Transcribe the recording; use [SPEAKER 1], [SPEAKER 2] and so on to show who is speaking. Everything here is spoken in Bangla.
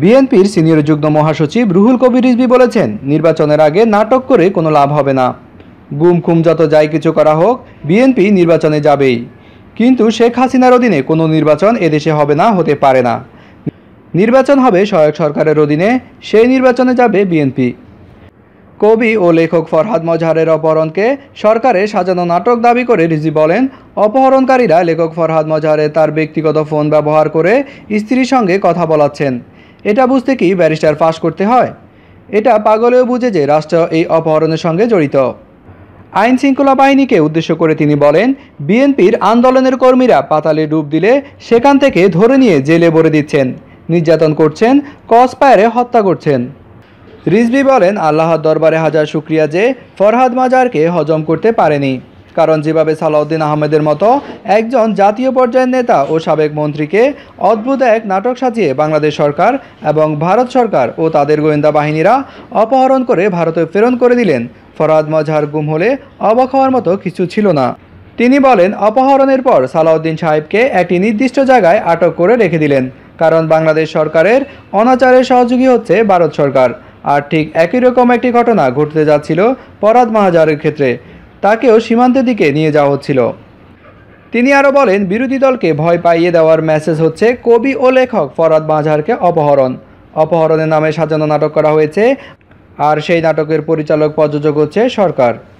[SPEAKER 1] বিএনপির সিনিয়র যুগ্ম মহাসচিব রুহুল কবির রিজবি বলেছেন নির্বাচনের আগে নাটক করে কোনো লাভ হবে না গুম খুম যত যাই কিছু করা হোক বিএনপি নির্বাচনে যাবেই কিন্তু শেখ হাসিনার অধীনে কোনো নির্বাচন এদেশে হবে না হতে পারে না নির্বাচন হবে সহায়ক সরকারের অধীনে সেই নির্বাচনে যাবে বিএনপি কবি ও লেখক ফরহাদ মজহারের অপহরণকে সরকারের সাজানো নাটক দাবি করে রিজি বলেন অপহরণকারীরা লেখক ফরহাদ মজহারে তার ব্যক্তিগত ফোন ব্যবহার করে স্ত্রীর সঙ্গে কথা বলাচ্ছেন এটা বুঝতে কি ব্যারিস্টার ফাঁস করতে হয় এটা পাগলেও বুঝে যে রাষ্ট্র এই অপহরণের সঙ্গে জড়িত আইন শৃঙ্খলা বাহিনীকে উদ্দেশ্য করে তিনি বলেন বিএনপির আন্দোলনের কর্মীরা পাতালে ডুব দিলে সেখান থেকে ধরে নিয়ে জেলে ভরে দিচ্ছেন নির্যাতন করছেন কসপায়ারে হত্যা করছেন রিজবি বলেন আল্লাহর দরবারে হাজার শুক্রিয়া যে ফরহাদ মাজারকে হজম করতে পারেনি কারণ যেভাবে সালাউদ্দিন আহমেদের মতো একজন জাতীয় পর্যায়ের নেতা ও সাবেক মন্ত্রীকে অদ্ভুত এক নাটক সাজিয়ে বাংলাদেশ সরকার এবং ভারত সরকার ও তাদের গোয়েন্দা বাহিনীরা অপহরণ করে ভারতে প্রেরণ করে দিলেন ফরহাদ মজহার গুম হলে অবাক হওয়ার মতো কিছু ছিল না তিনি বলেন অপহরণের পর সালাউদ্দিন সাহেবকে একটি নির্দিষ্ট জায়গায় আটক করে রেখে দিলেন কারণ বাংলাদেশ সরকারের অনাচারের সহযোগী হচ্ছে ভারত সরকার আর ঠিক একই রকম একটি ঘটনা ঘটতে যাচ্ছিল পরাদ মাহাজারের ক্ষেত্রে তাকেও সীমান্তের দিকে নিয়ে যাওয়া হচ্ছিল তিনি আরও বলেন বিরোধী দলকে ভয় পাইয়ে দেওয়ার মেসেজ হচ্ছে কবি ও লেখক ফরাদ মাঝারকে অপহরণ অপহরণের নামে সাজানো নাটক করা হয়েছে আর সেই নাটকের পরিচালক প্রযোজক হচ্ছে সরকার